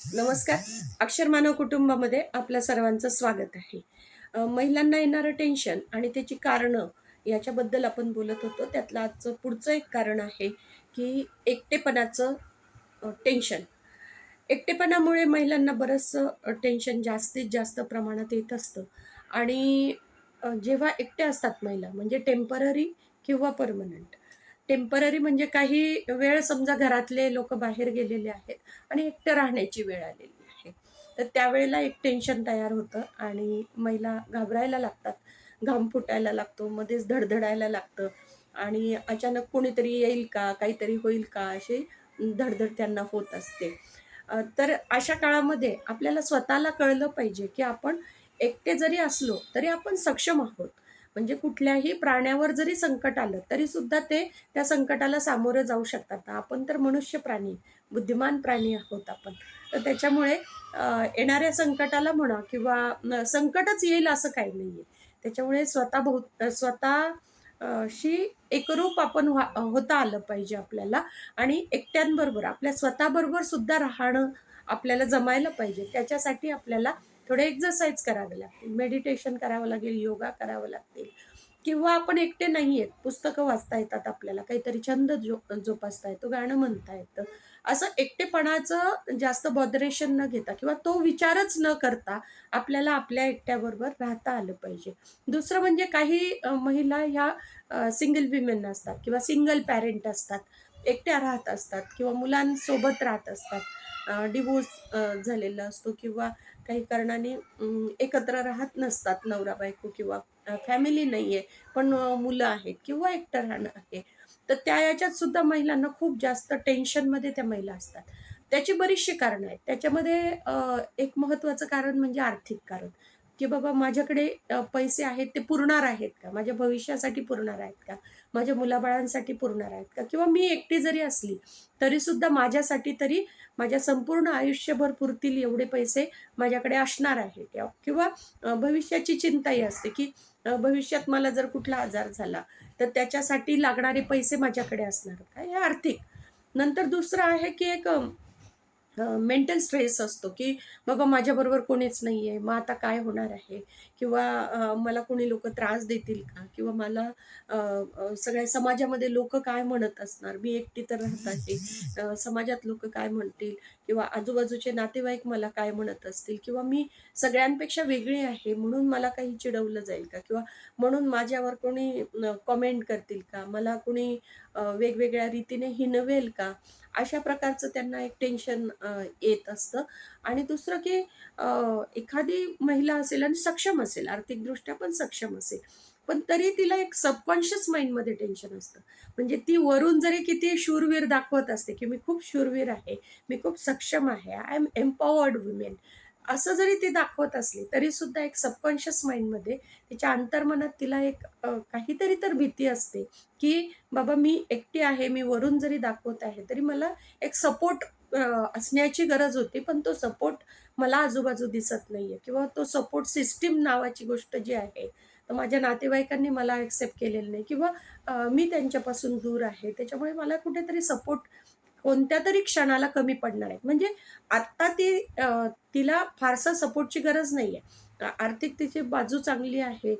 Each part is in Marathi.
नमस्कार. अक्षर मानव कुटुंबामध्ये आपल्या सर्वांचं स्वागत आहे. महिलांना येणारं टेन्शन आणि त्याची कारणं याच्याबद्दल आपण बोलत होतो. त्यातलं आजचं पुढचं एक कारण आहे की एकटेपणाचं टेन्शन एकटेपणामुळे महिलांना बरंचसं टेन्शन जास्तीत जास्त प्रमाणात येत असतं. आणि जेव्हा एकटे असतात महिला म्हणजे टेंपररी किंवा परमनंट टेंपररी म्हणजे काही वेळ समजा घरातले लोक बाहेर गेलेले आहेत आणि एकटं राहण्याची वेळ आलेली आहे. तर त्यावेळेला एक टेन्शन तयार होतं आणि महिला घाबरायला लागतात. घाम फुटायला लागतो मध्येच धडधडायला लागतं आणि अचानक कोणीतरी येईल का काहीतरी होईल का अशी धडधड त्यांना होत असते. तर अशा काळामध्ये आपल्याला स्वतःला कळलं पाहिजे की आपण एकटे जरी असलो तरी आपण सक्षम आहोत. म्हणजे कुठल्याही प्राण्यावर जरी संकट आलं तरी सुद्धा ते त्या संकटाला सामोरं जाऊ शकतात. आपण तर मनुष्य प्राणी बुद्धिमान प्राणी आहोत आपण. तर त्याच्यामुळे येणाऱ्या संकटाला म्हणा किंवा संकटच येईल असं काही नाही आहे त्याच्यामुळे स्वतः बहुत स्वतः शी एकरूप आपण व्हा होता आलं पाहिजे आपल्याला. आणि एकट्यांबरोबर आपल्या स्वतःबरोबर सुद्धा राहणं आपल्याला जमायला पाहिजे. त्याच्यासाठी आपल्याला थोडे एक्झरसाईज करावे लागतील. मेडिटेशन करावं लागेल योगा करावं लागतील किंवा आपण एकटे नाही आहेत पुस्तकं वाचता येतात आपल्याला काहीतरी छंद जो जोपासता येतो गाणं म्हणता येतं. असं एकटेपणाचं जास्त बॉदरेशन न घेता किंवा तो विचारच न करता आपल्याला आपल्या एकट्याबरोबर राहता आलं पाहिजे. दुसरं म्हणजे काही महिला ह्या सिंगल विमेन असतात किंवा सिंगल पॅरेंट असतात एकट्या राहत असतात किंवा मुलांसोबत राहत असतात. डिवोर्स झालेला असतो किंवा काही कारणाने एकत्र राहत नसतात नवरा बायको किंवा फॅमिली नाही आहे पण मुलं आहेत किंवा एकटं राहणं आहे तर त्या याच्यात सुद्धा महिलांना खूप जास्त टेन्शनमध्ये त्या महिला असतात. त्याची बरीचशी कारणं आहेत. त्याच्यामध्ये एक महत्त्वाचं कारण म्हणजे आर्थिक कारण की बाबा माझ्याकडे पैसे आहेत ते पुरणार आहेत का? माझ्या भविष्यासाठी पुरणार आहेत का? माझ्या मुलाबाळांसाठी पुरणार आहेत का? किंवा मी एकटी जरी असली तरीसुद्धा माझ्यासाठी तरी माझ्या संपूर्ण आयुष्यभर पुरतील एवढे पैसे माझ्याकडे असणार आहे किंवा किंवा भविष्याची चिंताही असते की भविष्यात मला जर कुठला आजार झाला तर त्याच्यासाठी लागणारे पैसे माझ्याकडे असणार. काय? हे आर्थिक. नंतर दुसरं आहे की एक मेंटल स्ट्रेस असतो की बाबा माझ्याबरोबर कोणीच नाही आहे मग आता काय होणार आहे? किंवा मला कोणी लोक त्रास देतील का? किंवा मला सगळ्या समाजामध्ये लोक काय म्हणत असणार? मी एकटी तर राहत आहे. समाजात लोक काय म्हणतील? किंवा आजूबाजूचे नातेवाईक मला काय म्हणत असतील? किंवा मी सगळ्यांपेक्षा वेगळी आहे म्हणून मला काही चिडवलं जाईल का? किंवा म्हणून माझ्यावर कोणी कॉमेंट करतील का? मला कोणी वेगवेगळ्या रीतीने हिनवेल का? अशा प्रकारचं त्यांना एक टेन्शन येत असतं. आणि दुसरं की एखादी महिला असेल आणि सक्षम असेल आर्थिकदृष्ट्या पण सक्षम असेल पण तरी तिला एक सबकॉन्शियस माइंडमध्ये टेन्शन असतं. म्हणजे ती वरून जरी किती शूरवीर दाखवत असते की मी खूप शूरवीर आहे मी खूप सक्षम आहे आय एम एम्पॉवर्ड वुमेन असं जरी ती दाखवत असली तरी सुद्धा एक सबकॉन्शियस माइंडमध्ये तिच्या अंतर्मनात तिला एक काहीतरी तर भीती असते की बाबा मी एकटी आहे मी वरून जरी दाखवत आहे तरी मला एक सपोर्ट असण्याची गरज होती पण तो सपोर्ट मला आजूबाजू दिसत नाही आहे किंवा तो सपोर्ट सिस्टीम नावाची गोष्ट जी आहे तर माझ्या नातेवाईकांनी मला ॲक्सेप्ट केलेलं नाही. किंवा मी त्यांच्यापासून दूर आहे त्याच्यामुळे मला कुठेतरी सपोर्ट कोणत्या तरी क्षणाला कमी पडणार आहे. म्हणजे आत्ता ती तिला फारसा सपोर्टची गरज नाही आहे आर्थिक तिची बाजू चांगली आहे.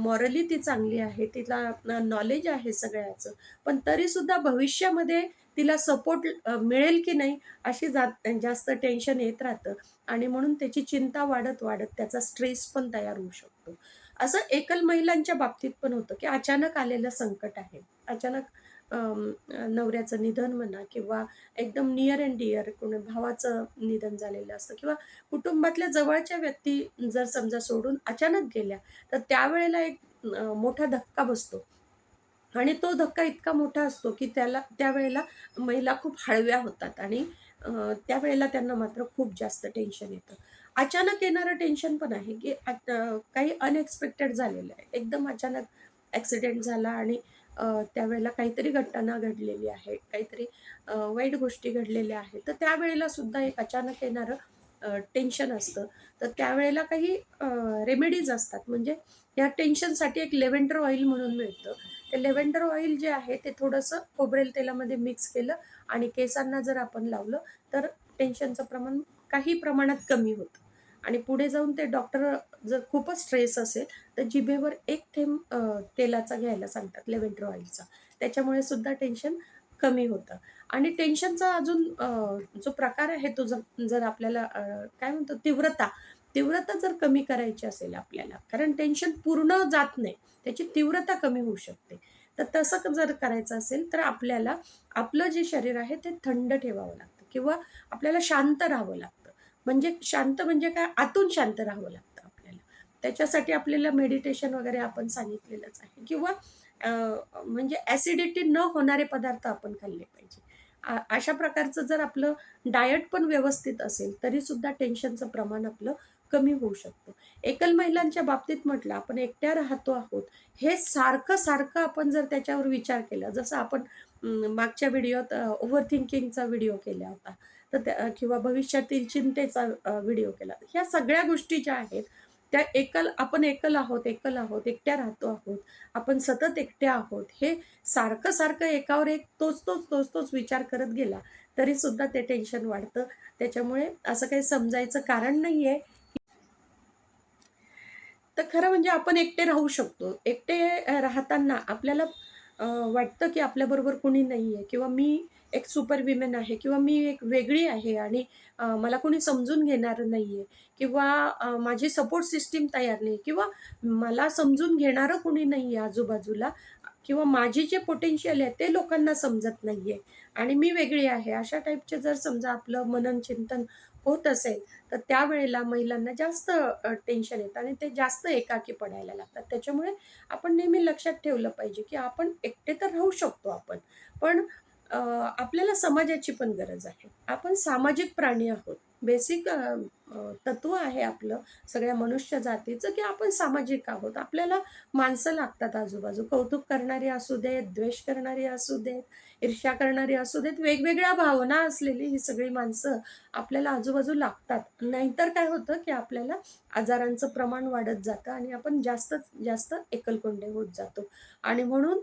मॉरली ती चांगली आहे. तिला नॉलेज आहे सगळ्याचं. पण तरीसुद्धा भविष्यामध्ये तिला सपोर्ट मिळेल की नाही अशी जात जास्त टेन्शन येत राहतं. आणि म्हणून त्याची चिंता वाढत वाढत त्याचा स्ट्रेस पण तयार होऊ शकतो. असं एकल महिलांच्या बाबतीत पण होतं की अचानक आलेलं संकट आहे. अचानक नवऱ्याचं निधन म्हणा किंवा एकदम नियर अँड डिअर कोणी भावाचं निधन झालेलं असतं किंवा कुटुंबातल्या जवळच्या व्यक्ती जर समजा सोडून अचानक गेल्या तर त्यावेळेला एक मोठा धक्का बसतो. आणि तो धक्का इतका मोठा असतो की त्याला त्यावेळेला महिला खूप हळव्या होतात आणि त्यावेळेला त्यांना मात्र खूप जास्त टेन्शन येतं. अचानक येणारं टेन्शन पण आहे की काही अनएक्सपेक्टेड झालेलं आहे. एकदम अचानक ॲक्सिडेंट झाला आणि त्यावेळेला काहीतरी घटना घडलेली आहे. काहीतरी वाईट गोष्टी घडलेल्या आहेत. तर त्यावेळेला सुद्धा एक अचानक येणारं टेन्शन असतं. तर त्यावेळेला काही रेमेडीज असतात. म्हणजे या टेन्शनसाठी एक लेव्हेंडर ऑइल म्हणून मिळतं. ते लेव्हेंडर ऑइल जे आहे ते थोडंसं खोबरेल तेलामध्ये मिक्स केलं आणि केसांना जर आपण लावलं तर टेन्शनचं प्रमाण काही प्रमाणात कमी होतं. आणि पुढे जाऊन ते डॉक्टर जर खूपच स्ट्रेस असेल तर जिभेवर एक थेंब तेलाचा घ्यायला सांगतात लेव्हेंडर ऑइलचा त्याच्यामुळे सुद्धा टेन्शन कमी होतं. आणि टेन्शनचा अजून जो प्रकार आहे तो जर जर आपल्याला काय म्हणतो तीव्रता तीव्रता जर कमी करायची असेल आपल्याला कारण टेन्शन पूर्ण जात नाही त्याची तीव्रता कमी होऊ शकते. तर तसं जर करायचं असेल तर आपल्याला आपलं जे शरीर आहे ते थंड ठेवावं लागतं किंवा आपल्याला शांत राहावं लागतं. म्हणजे शांत म्हणजे काय? आतून शांत राहावं लागतं आपल्याला. त्याच्यासाठी आपल्याला मेडिटेशन वगैरे आपण सांगितलेलंच आहे. किंवा म्हणजे ॲसिडिटी न होणारे पदार्थ आपण खाल्ले पाहिजे. अशा प्रकारचं जर आपलं डायट पण व्यवस्थित असेल तरी सुद्धा टेन्शनचं प्रमाण आपलं कमी होऊ शकतं. एकल महिलांच्या बाबतीत म्हटलं आपण एकट्या राहतो आहोत. हे सारखं सारखं आपण जर त्याच्यावर विचार केला जसं आपण मागच्या व्हिडिओत ओव्हर थिंकिंगचा व्हिडिओ केला होता. तर त्या किंवा भविष्यातील चिंतेचा व्हिडिओ केला. ह्या सगळ्या गोष्टी ज्या आहेत त्या एकल आपण एकल आहोत एकल आहोत एकट्या राहतो आहोत आपण सतत एकट्या आहोत हे सारखं सारखं एकावर एक तोच तोच तोच तोच विचार करत गेला तरी सुद्धा ते टेन्शन वाढतं. त्याच्यामुळे असं काही समजायचं कारण नाही आहे तर खरं म्हणजे आपण एकटे राहू शकतो. एकटे राहताना आपल्याला वाटतं की आपल्याबरोबर कोणी नाही आहे किंवा मी एक सुपर विमेन आहे किंवा मी एक वेगळी आहे आणि मला कोणी समजून घेणारं नाही आहे किंवा माझी सपोर्ट सिस्टीम तयार नाही किंवा मला समजून घेणारं कोणी नाही आहे आजूबाजूला किंवा माझी जे पोटेन्शियल आहे ते लोकांना समजत नाही आहे आणि मी वेगळी आहे. अशा टाईपचे जर समजा आपलं मनन चिंतन होत असेल तर त्यावेळेला महिलांना जास्त टेन्शन येतं आणि ते जास्त एकाकी पडायला लागतात. त्याच्यामुळे आपण नेहमी लक्षात ठेवलं पाहिजे की आपण एकटे तर राहू शकतो आपण पण आपल्याला समाजाची पण गरज आहे. आपण सामाजिक प्राणी आहोत. बेसिक तत्व आहे आपलं सगळ्या मनुष्य जातीचं की आपण सामाजिक आहोत. आपल्याला माणसं लागतात आजूबाजू. कौतुक करणारी असू देत द्वेष करणारी असू देत ईर्ष्या करणारी असू देत वेगवेगळ्या भावना असलेली ही सगळी माणसं आपल्याला आजूबाजू लागतात. नाहीतर काय होतं की आपल्याला आजारांचं प्रमाण वाढत जातं आणि आपण जास्त जास्त एकलकोंडे होत जातो. आणि म्हणून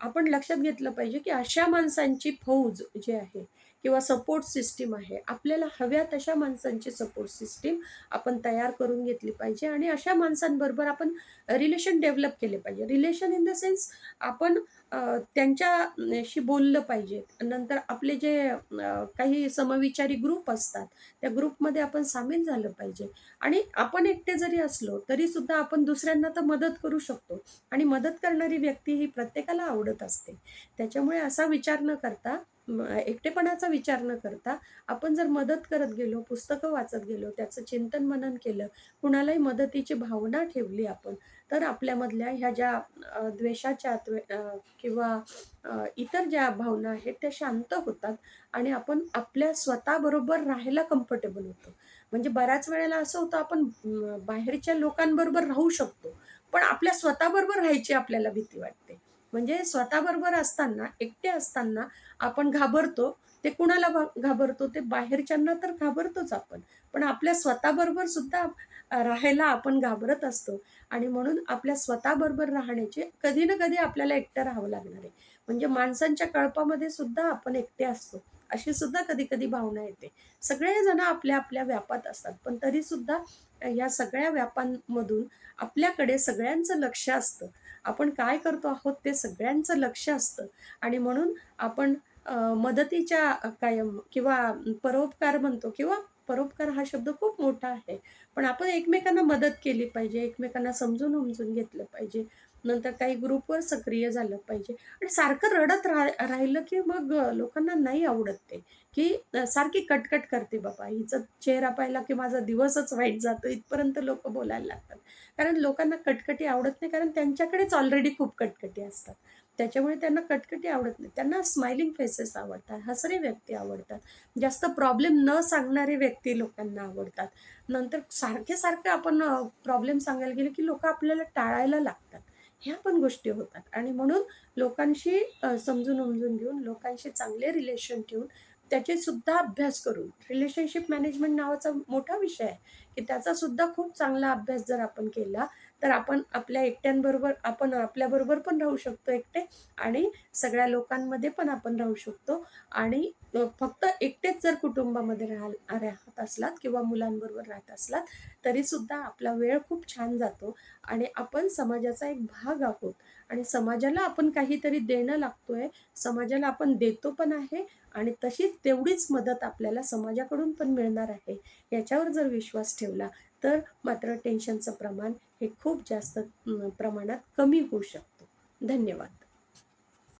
आपण लक्षात घेतलं पाहिजे की अशा माणसांची फौज जी आहे किंवा सपोर्ट सिस्टीम आहे. आपल्याला हव्या तशा माणसांची सपोर्ट सिस्टीम आपण तयार करून घेतली पाहिजे आणि अशा माणसांबरोबर आपण रिलेशन डेव्हलप केले पाहिजे. रिलेशन इन द सेन्स आपण त्यांच्याशी बोललं पाहिजे. नंतर आपले जे काही समविचारी ग्रुप असतात त्या ग्रुपमध्ये आपण सामील झालं पाहिजे. आणि आपण एकटे जरी असलो तरीसुद्धा आपण दुसऱ्यांना तर मदत करू शकतो. आणि मदत करणारी व्यक्ती ही प्रत्येकाला आवडत असते. त्याच्यामुळे असा विचार न करता एकटेपणाचा विचार न करता आपण जर मदत करत गेलो पुस्तकं वाचत गेलो त्याचं चिंतन मनन केलं कुणालाही मदतीची भावना ठेवली आपण तर आपल्यामधल्या ह्या ज्या द्वेषाच्या किंवा इतर ज्या भावना आहेत त्या शांत होतात आणि आपण आपल्या स्वतःबरोबर राहायला कम्फर्टेबल होतो. म्हणजे बऱ्याच वेळेला असं होतं आपण बाहेरच्या लोकांबरोबर राहू शकतो पण आपल्या स्वतःबरोबर राहायची आपल्याला भीती वाटते. म्हणजे स्वतःबरोबर असताना एकटे असताना आपण घाबरतो ते कुणाला घाबरतो? ते बाहेरच्यांना तर घाबरतोच आपण. पण आपल्या स्वतःबरोबर सुद्धा राहायला आपण घाबरत असतो. आणि म्हणून आपल्या स्वतःबरोबर राहण्याचे कधी ना कधी आपल्याला एकटं राहावं लागणार आहे. म्हणजे माणसांच्या कळपामध्ये सुद्धा आपण एकटे असतो. अशी सुद्धा कधी कधी भावना येते. सगळेजण आपल्या आपल्या व्यापात असतात. पण तरी सुद्धा या सगळ्या व्यापांमधून आपल्याकडे सगळ्यांचं लक्ष असतं. आपण काय करतो आहोत ते सगळ्यांचं लक्ष असतं. आणि म्हणून आपण मदतीच्या कायम किंवा परोपकार म्हणतो किंवा परोपकार हा शब्द खूप मोठा आहे. पण आपण एकमेकांना मदत केली पाहिजे एकमेकांना समजून उमजून घेतलं पाहिजे. नंतर काही ग्रुपवर सक्रिय झालं पाहिजे. आणि सारखं रडत राह राहिलं की मग लोकांना नाही आवडत ते. की सारखी कटकट करते बाबा. हिचा चेहरा पाहिला की माझा दिवसच वाईट जातो. इथपर्यंत लोक बोलायला लागतात. कारण लोकांना कटकटी आवडत नाही. कारण त्यांच्याकडेच ऑलरेडी खूप कटकटी असतात. त्याच्यामुळे त्यांना कटकटी आवडत नाही. त्यांना स्माइलिंग फेसेस आवडतात. हसरे व्यक्ती आवडतात. जास्त प्रॉब्लेम न सांगणारे व्यक्ती लोकांना आवडतात. नंतर सारखे सारखे आपण प्रॉब्लेम सांगायला गेले की लोक आपल्याला टाळायला लागतात. ह्या पण गोष्टी होतात. आणि म्हणून लोकांशी समजून उमजून घेऊन लोकांशी चांगले रिलेशन ठेवून त्याचे सुद्धा अभ्यास करून रिलेशनशिप मॅनेजमेंट नावाचा मोठा विषय आहे की त्याचा सुद्धा खूप चांगला अभ्यास जर आपण केला तर आपण आपल्या एकट्यांबरोबर आपण आपल्याबरोबर पण राहू शकतो एकटे आणि सगळ्या लोकांमध्ये पण आपण राहू शकतो. आणि फक्त एकटेच जर कुटुंबामध्ये राहा राहत असलात किंवा मुलांबरोबर राहत असलात तरीसुद्धा आपला वेळ खूप छान जातो आणि आपण समाजाचा एक भाग आहोत. आणि समाजाला आपण काहीतरी देणं लागतोय समाजाला आपण देतो पण आहे आणि तशीच तेवढीच मदत आपल्याला समाजाकडून पण मिळणार आहे याच्यावर जर विश्वास ठेवला तर मात्र टेन्शनचं प्रमाण हे खूप जास्त प्रमाणात कमी होऊ शकतो. धन्यवाद.